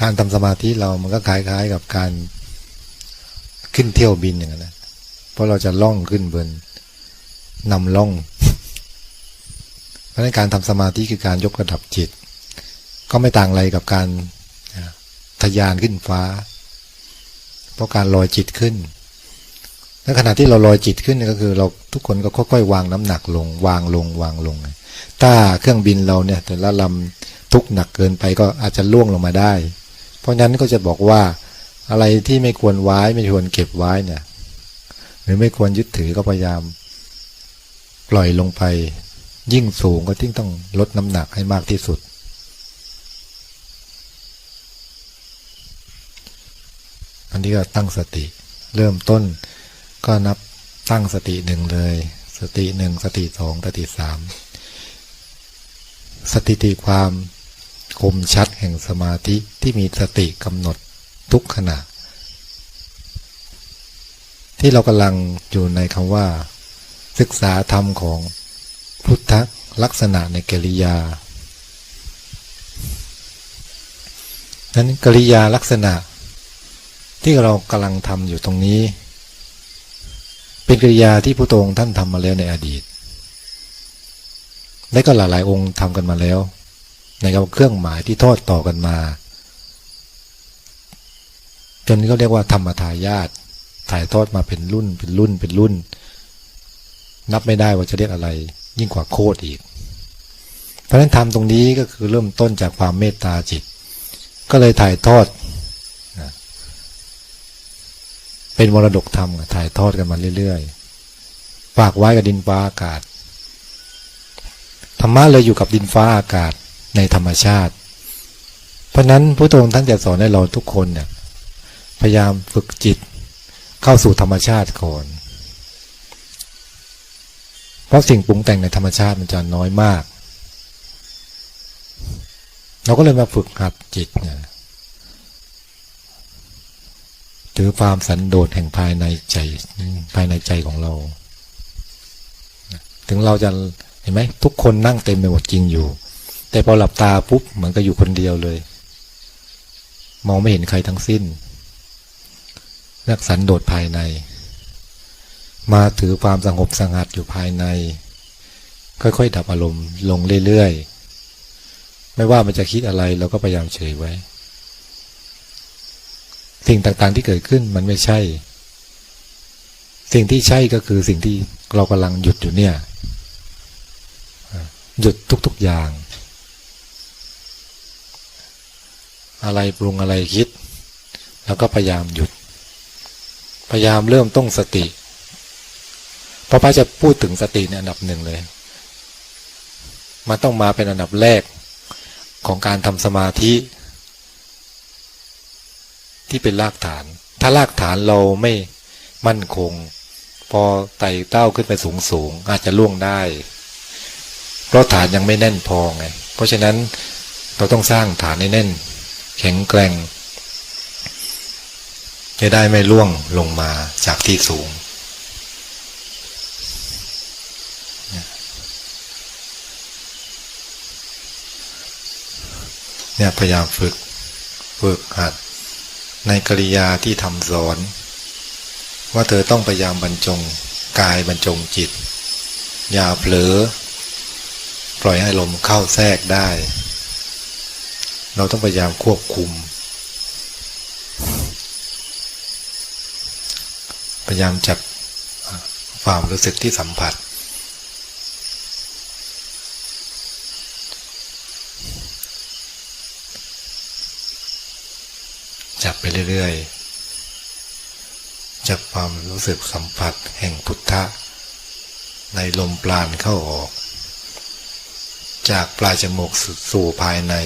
การทำสมาธิเรามันก็คล้ายๆกับการขึ้นเที่ยวบินอย่างนั้นนะเพราะเราจะล่องขึ้นบนนำล่อง เพราะฉะนั้นการทำสมาธิคือการยกระดับจิต ก็ไม่ต่างอะไรกับการทะยานขึ้นฟ้า เพราะการลอยจิตขึ้นในขณะที่เราลอยจิตขึ้นก็คือ เราทุกคนก็ค่อยๆวางน้ำหนักลง วางลงวางลง ถ้าเครื่องบินเราเนี่ย แต่ละลำทุกหนักเกินไปก็อาจจะล่วงลงมาได้ ราะฉะนั้นก็จะบอกว่าอะไรที่ไม่ควรไว้ไม่ควรเก็บไว้เนี่ย หรือไม่ควรยึดถือก็พยายาม ปล่อยลงไป ยิ่งสูงก็ยิ่งต้องลดน้ำหนักให้มากที่สุด อันนี้ก็ตั้งสติ เริ่มต้นก็นับตั้งสติหนึ่งเลย สติหนึ่งสติสองสติสามสติตีความ คมชัดแห่งสมาธิที่มีสติกำหนดทุกขณะ ที่เรากำลังอยู่ในคำว่า ศึกษาธรรมของพุทธลักษณะในกิริยา นั้นกิริยาลักษณะ ที่เรากำลังทำอยู่ตรงนี้ เป็นกิริยาที่พระองค์ท่านทำมาแล้วในอดีต และก็หลายๆองค์ทำกันมาแล้ว ในกับเครื่องหมายที่ทอดต่อกันมา จนก็เรียกว่าธรรมทายาทถ่ายทอดมาเป็นรุ่นเป็นรุ่นเป็นรุ่น นับไม่ได้ว่าจะเรียกอะไร ยิ่งกว่าโคตรอีก เพราะฉะนั้นทำตรงนี้ก็คือเริ่มต้นจากความเมตตาจิต ก็เลยถ่ายทอดเป็นมรดกธรรมถ่ายทอดกันมาเรื่อยๆฝากไว้กับดินฟ้าอากาศธรรมะเลยอยู่กับดินฟ้าอากาศ ในธรรมชาติ เพราะนั้นพระองค์ท่านจะสอนให้เราทุกคนเนี่ยพยายามฝึกจิตเข้าสู่ธรรมชาติก่อน เพราะสิ่งปรุงแต่งในธรรมชาติมันจะน้อยมาก เราก็เลยมาฝึกหัดจิตเนี่ยถือความสันโดษแห่งภายในใจภายในใจของเรา ถึงเราจะเห็นไหมทุกคนนั่งเต็มไปหมดจริงอยู่ แต่พอหลับตาปุ๊บเหมือนก็อยู่คนเดียวเลย มองไม่เห็นใครทั้งสิ้นนักสันโดษภายใน มาถือความสงบสงัดอยู่ภายใน ค่อยๆ ดับอารมณ์ลงเรื่อยๆ ไม่ว่ามันจะคิดอะไรเราก็พยายามเฉยไว้ สิ่งต่างๆที่เกิดขึ้นมันไม่ใช่ สิ่งที่ใช่ก็คือสิ่งที่เรากำลังหยุดอยู่เนี่ย หยุดทุกๆอย่าง อะไรปรุงอะไรคิด แล้วก็พยายามหยุด พยายามเริ่มต้องสติพระพระจะพูดถึงสติในอันดับหนึ่งเลยมันต้องมาเป็นอันดับแรกของการทำสมาธิ ที่เป็นรากฐาน ถ้ารากฐานเราไม่มั่นคง พอไต่เต้าขึ้นไปสูงสูงอาจจะล่วงได้ เพราะฐานยังไม่แน่นพอไง เพราะฉะนั้นเราต้องสร้างฐานให้แน่น แข็งแกร่ง จะได้ไม่ล่วงลงมาจากที่สูง เนี่ยพยายามฝึก ฝึกหัด ในกริยาที่ทำสอน ว่าเธอต้องพยายามบรรจงกายบรรจงจิต อย่าเผลอ ปล่อยให้ลมเข้าแทรกได้ เราต้องพยายามควบคุม พยายามจับความรู้สึกที่สัมผัส จับไปเรื่อยๆ จับความรู้สึกสัมผัสแห่งพุทธะ ในลมปราณเข้าออก จากปลายจมูกสู่ภายใน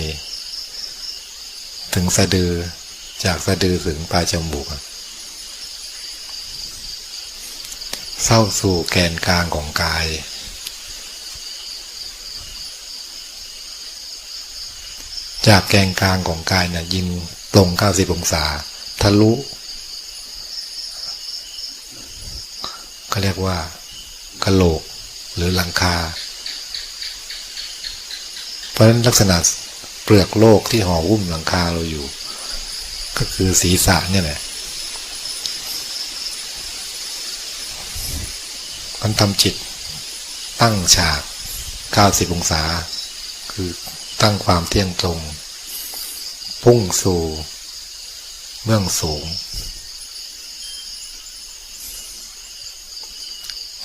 ถึงสะดือจากสะดือถึงปลายจมูกเข้าสู่แกนกลางของกาย จากแกนกลางของกายเนี่ยยิงตรง 90 องศา ทะลุก็เรียกว่ากะโหลกหรือหลังคา เพราะฉะนั้นลักษณะ ลือกโลกที่ห่อหุ้มหลังคาเราอยู่ ก็คือศีรษะเนี่ยแหละมันทำจิตตั้งฉาก 90 องศา คือตั้งความเที่ยงตรง พุ่งสู่เบื้องสูง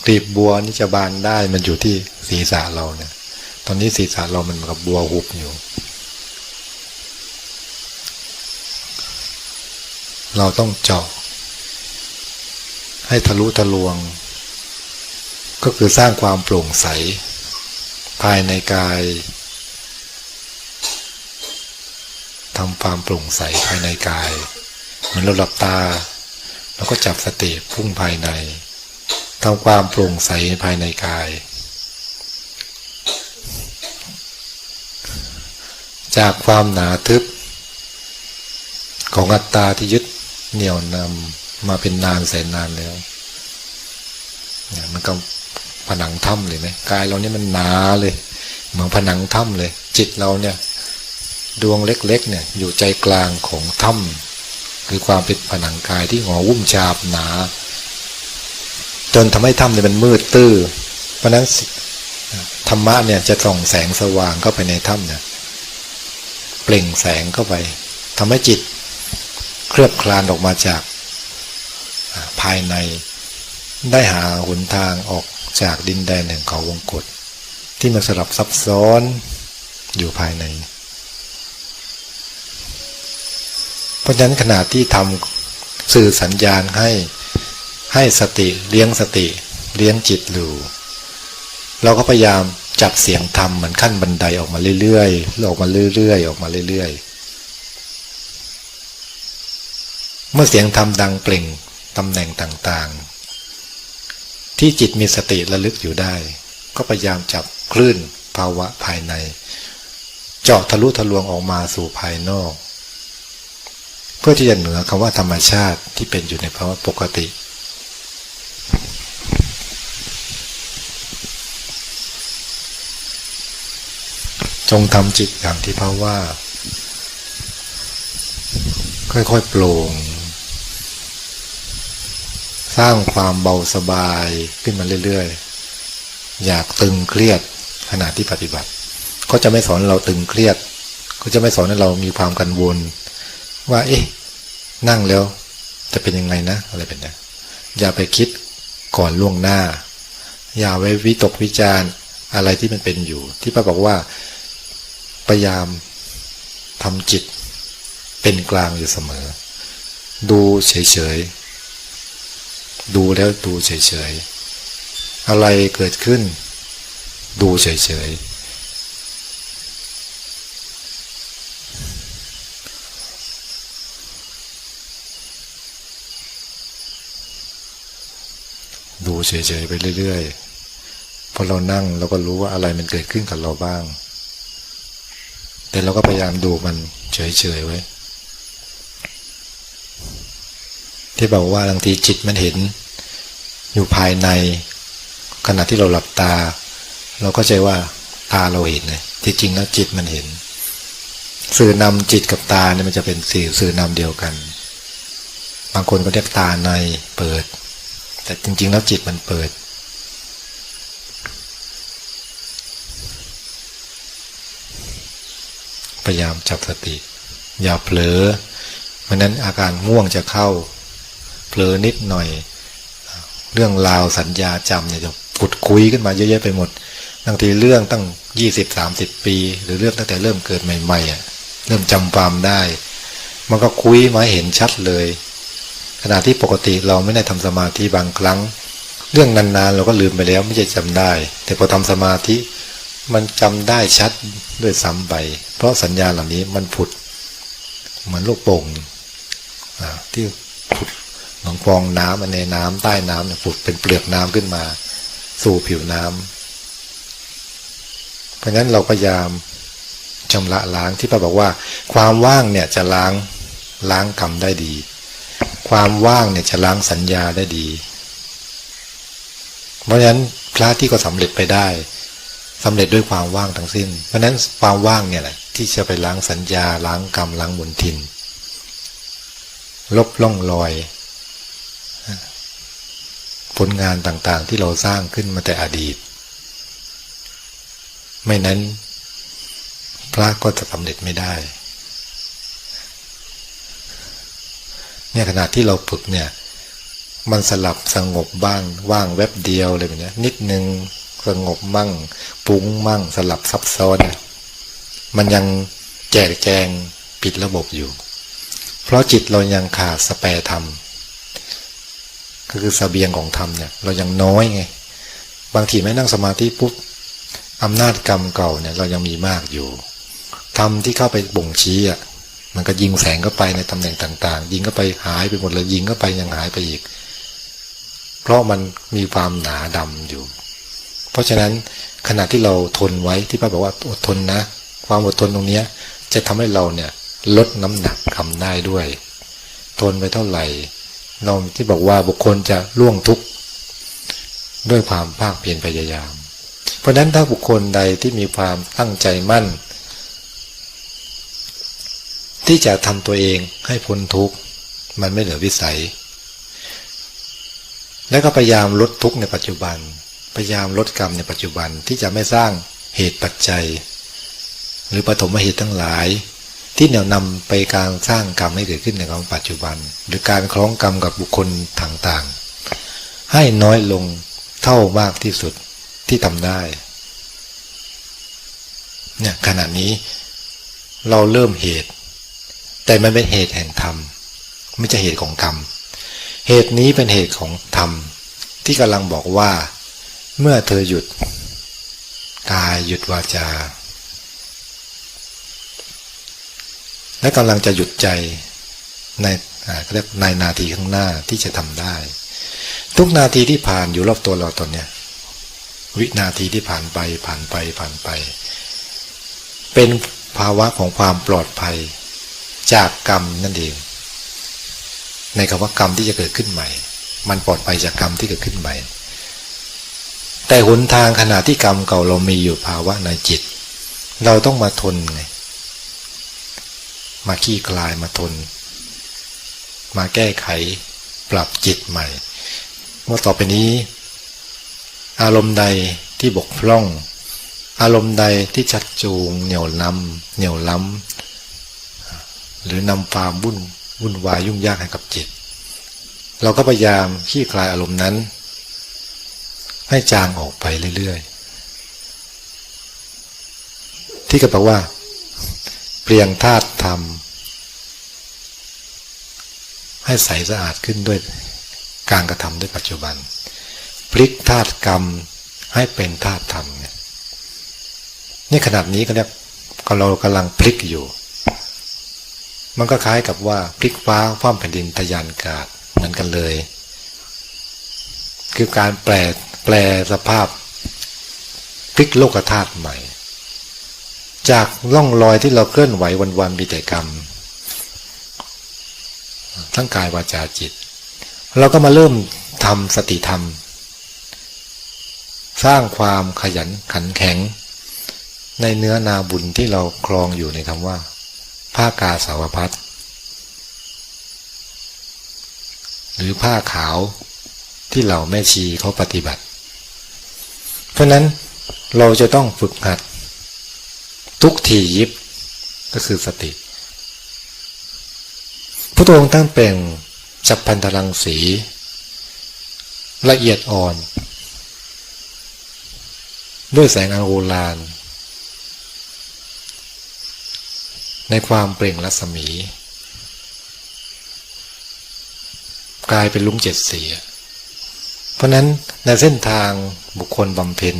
กลีบบัวนี่จะบานได้มันอยู่ที่ศีรษะเราเนี่ย ตอนนี้ศีรษะเรามันกับบัวหุบอยู่ เราต้องเจาะให้ทะลุทะลวง ก็คือสร้างความโปร่งใส ภายในกายทำความโปร่งใสภายในกาย เหมือนเราหลับตา แล้วก็จับสติพุ่งภายในทำความโปร่งใสภายในกาย จากความหนาทึบของอัตตาที่ยึด เหนี่ยวนำมาเป็นนานแสนนานแล้วเนี่ยมันก็ผนังถ้ำเลยไหมกายเราเนี่ยมันหนาเลยเหมือนผนังถ้ำเลย จิตเราเนี่ย ดวงเล็กๆเนี่ย อยู่ใจกลางของถ้ำคือความเป็นผนังกายที่หงอวุ่มชาบหนา จนทำให้ถ้ำเนี่ยมันมืดตื้อเพราะนั้นธรรมะเนี่ยจะส่องแสงสว่างเข้าไปในถ้ำเนี่ย เปล่งแสงเข้าไปทำให้จิต ลือบคลานออกมาจากภายในได้หาหนทางออกจากดินแดนแห่งเขาวงกฏที่มันสลับซับซ้อนอยู่ภายใน เพราะฉะนั้นขณะที่ทำสื่อสัญญาณให้ให้สติเลี้ยงสติ เลี้ยงจิตอยู่เราก็พยายามจับเสียงธรรมเหมือนขั้นบันไดออกมาเรื่อยๆออกมาเรื่อยๆออกมาเรื่อยๆ เมื่อเสียงธรรมดังเปล่งตำแหน่งต่างๆ ที่จิตมีสติระลึกอยู่ได้ ก็พยายามจับคลื่นภาวะภายใน เจาะทะลุทะลวงออกมาสู่ภายนอก เพื่อที่จะเหนือคำว่าธรรมชาติที่เป็นอยู่ในภาวะปกติจงทำจิตอย่างที่พระว่า ค่อยๆโปร่ง สร้างความเบาสบายขึ้นมาเรื่อยๆ อยากตึงเครียดขณะที่ปฏิบัติ ก็จะไม่สอนเราตึงเครียด ก็จะไม่สอนให้เรามีความกังวล ว่า เอ๊ะ นั่งแล้ว จะเป็นยังไงนะ อะไรเป็นนะอย่าไปคิดก่อนล่วงหน้า อย่าไว้วิตกวิจารณ์อะไรที่มันเป็นอยู่ ที่ป้าบอกว่าพยายามทำจิตเป็นกลางอยู่เสมอ ดูเฉยๆ ดูแล้วดูเฉยๆ อะไรเกิดขึ้น ดูเฉยๆ ดูเฉยๆไปเรื่อยๆ พอเรานั่งเราก็รู้ว่าอะไรมันเกิดขึ้นกับเราบ้าง แต่เราก็พยายามดูมันเฉยๆไว้ ที่บอกว่าบางทีจิตมันเห็น อยู่ภายใน ขณะที่เราหลับตา เราก็ใจว่าตาเราเห็นเลยที่จริงแล้วจิตมันเห็น สื่อนำจิตกับตาเนี่ยมันจะเป็นสื่อสื่อนำเดียวกัน บางคนก็เรียกตาในเปิด แต่จริง ๆ แล้วจิตมันเปิดพยายามจับสติ อย่าเผลอเพราะนั้นอาการง่วงจะเข้า ลอนิดหน่อย เรื่องราวสัญญาจำเนี่ยจะปุดคุยขึ้นมาเยอะแยะไปหมดบางทีเรื่องตั้งยี่สิบสามสิบปี หรือเรื่องตั้งแต่เริ่มเกิดใหม่ๆอะเริ่มจำความได้ มันก็คุยมาเห็นชัดเลย ขณะที่ปกติเราไม่ได้ทำสมาธิบางครั้ง เรื่องนานๆเราก็ลืมไปแล้วไม่ใช่จำได้ แต่พอทำสมาธิมันจำได้ชัดด้วยซ้ำไป เพราะสัญญาเหล่านี้มันผุดเหมือนลูกโป่งที่ผุด ฟองน้ำในน้ำใต้น้ำเนี่ยผุดเป็นเปลือกน้ำขึ้นมา สู่ผิวน้ำเพราะงั้นเราพยายามชำระล้างที่พระบอกว่า ความว่างเนี่ยจะล้างล้างกรรมได้ดี ความว่างเนี่ยจะล้างสัญญาได้ดี เพราะฉะนั้นพระที่ก็สำเร็จไปได้สำเร็จด้วยความว่างทั้งสิ้น เพราะฉะนั้นความว่างเนี่ยแหละที่จะไปล้างสัญญาล้างกรรมล้างมลทิน ลบล่องรอย ผลงานต่างๆ ที่เราสร้างขึ้นมาแต่อดีต ไม่นั้น พระก็จะสำเร็จไม่ได้ เนี่ยขณะที่เราฝึกเนี่ย มันสลับสงบบ้างว่างแวบเดียวเลยแบบนี้นิดนึงสงบมั่งปุ้งมั่งสลับซับซ้อน มันยังแจกแจงปิดระบบอยู่ เพราะจิตเรายังขาดสแปรธรรม ก็คือสเสบียงของธรรมเนี่ยเรายังน้อยไง บางทีไม่นั่งสมาธิปุ๊บอำนาจกรรมเก่าเนี่ยเรายังมีมากอยู่ธรรมที่เข้าไปบ่งชี้อะมันก็ยิงแสงเข้าไปในตำแหน่งต่าง ๆ ยิงเข้าไปหายไปหมดเลยยิงเข้าไปยังหายไปอีก เพราะมันมีความหนาดำอยู่ เพราะฉะนั้นขณะที่เราทนไว้ที่พระบอกว่าอดทนนะ ความอดทนตรงเนี้ย จะทำให้เราเนี่ยลดน้ำหนักคำได้ด้วย ทนไปเท่าไหร่ เราที่บอกว่าบุคคลจะล่วงทุกข์ด้วยความภาคเพียรพยายาม เพราะฉะนั้นถ้าบุคคลใดที่มีความตั้งใจมั่น ที่จะทำตัวเองให้พ้นทุกข์มันไม่เหลือวิสัย และก็พยายามลดทุกข์ในปัจจุบัน พยายามลดกรรมในปัจจุบันที่จะไม่สร้างเหตุปัจจัย หรือปฐมเหตุทั้งหลาย ที่เหนี่ยวนำไปการสร้างกรรมให้เกิดขึ้นในของปัจจุบัน หรือการคล้องกรรมกับบุคคลต่างๆ ให้น้อยลงเท่ามากที่สุดที่ทำได้เนี่ยขณะนี้เราเริ่มเหตุ แต่มันเป็นเหตุแห่งธรรมไม่ใช่เหตุของกรรม เหตุนี้เป็นเหตุของธรรม ที่กำลังบอกว่า เมื่อเธอหยุด กายหยุดวาจา และกำลังจะหยุดใจในเรียกในนาทีข้างหน้าที่จะทำได้ ทุกนาทีที่ผ่านอยู่รอบตัวเราตอนเนี้ยวินาทีที่ผ่านไปผ่านไปผ่านไป เป็นภาวะของความปลอดภัย จากกรรมนั่นเอง ในคำว่ากรรมที่จะเกิดขึ้นใหม่ มันปลอดภัยจากกรรมที่เกิดขึ้นใหม่ แต่หนทางขณะที่กรรมเก่าเรามีอยู่ภาวะในจิต เราต้องมาทนไง มาขี้คลายมาทน มาแก้ไขปรับจิตใหม่เมื่อต่อไปนี้ อารมณ์ใดที่บกพร่อง อารมณ์ใดที่ชัดจูง เหนี่ยวนำเหนี่ยวล้ำหรือนำความวุ่นวุ่นวายยุ่งยากให้กับจิต เราก็พยายามขี้คลายอารมณ์นั้น ให้จางออกไปเรื่อยๆที่ก็แปลว่า เปลี่ยนธาตุธรรม ให้ใสสะอาดขึ้นด้วยการกระทำด้วยปัจจุบัน พลิกธาตุกรรมให้เป็นธาตุธรรมเนี่ยนี่ขนาดนี้ก็เรียกเรากำลังพลิกอยู่ มันก็คล้ายกับว่าพลิกฟ้าคว่ำแผ่นดินทะยานกาศเหมือนกันเลย คือการแปลแปลสภาพพลิกโลกธาตุใหม่ จากล่องรอยที่เราเคลื่อนไหววันๆมีแต่กรรม ทั้งกายวาจาจิต เราก็มาเริ่มทำสติธรรม สร้างความขยันขันแข็ง ในเนื้อนาบุญที่เราคลองอยู่ในคำว่าผ้ากาสาวพัดหรือผ้าขาวที่เราแม่ชีเขาปฏิบัติ เพราะนั้นเราจะต้องฝึกหัด ทุกทียิบก็คือสติพระองค์ตั้งเป็นจับพันธรังสี ละเอียดอ่อน ด้วยแสงอันโอฬารในความเปล่งรัศมี กลายเป็นลุ้มเจ็ดสีเพราะนั้นในเส้นทางบุคคลบำเพ็ญ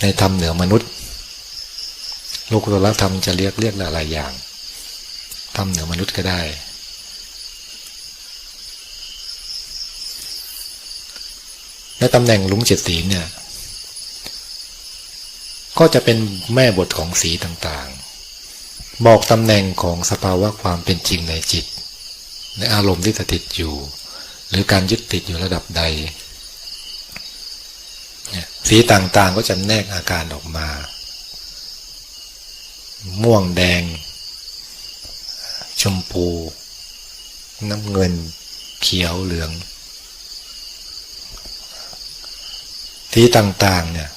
ในธรรมเหนือมนุษย์ โลกุตละธรรมจะเรียกเรียกหลายอย่างธรรมเหนือมนุษย์ก็ได้ในตำแหน่งลุงเจ็ดสีเนี่ย ก็จะเป็นแม่บทของสีต่างๆ บอกตำแหน่งของสภาวะความเป็นจริงในจิต ในอารมณ์ที่สถิตอยู่ หรือการยึดติดอยู่ระดับใด สีต่างๆก็จะแนกอาการออกมา ม่วงแดง ชมพู น้ำเงิน เขียวเหลือง ที่ต่าง ๆ เนี่ย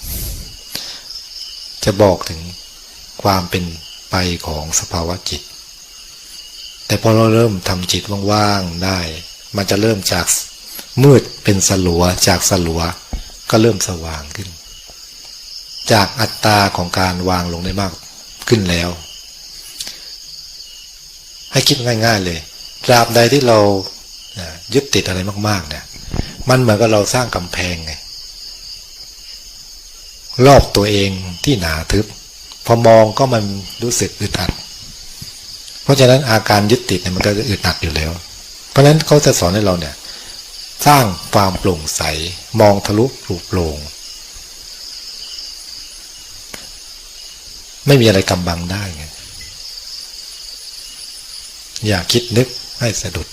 จะบอกถึงความเป็นไปของสภาวะจิต แต่พอเราเริ่มทำจิตว่าง ๆ ได้ มันจะเริ่มจากมืดเป็นสลัว จากสลัวก็เริ่มสว่างขึ้น จากอัตราของการวางลงได้มาก ขึ้นแล้ว ให้คิดง่าย ๆ เลยตราบใดที่เรายึดติดอะไรมากๆ เนี่ย มันเหมือนกับเราสร้างกำแพงไงรอบตัวเองที่หนาทึบ พอมองก็มันรู้สึกอึดอัด เพราะฉะนั้นอาการยึดติดเนี่ยมันก็จะอึดอัดอยู่แล้ว เพราะฉะนั้นเขาจะสอนให้เราเนี่ย สร้างความโปร่งใส มองทะลุปลุกโปร่ง ไม่มีอะไรกำบังได้ไงอย่าคิดนึกให้สะดุด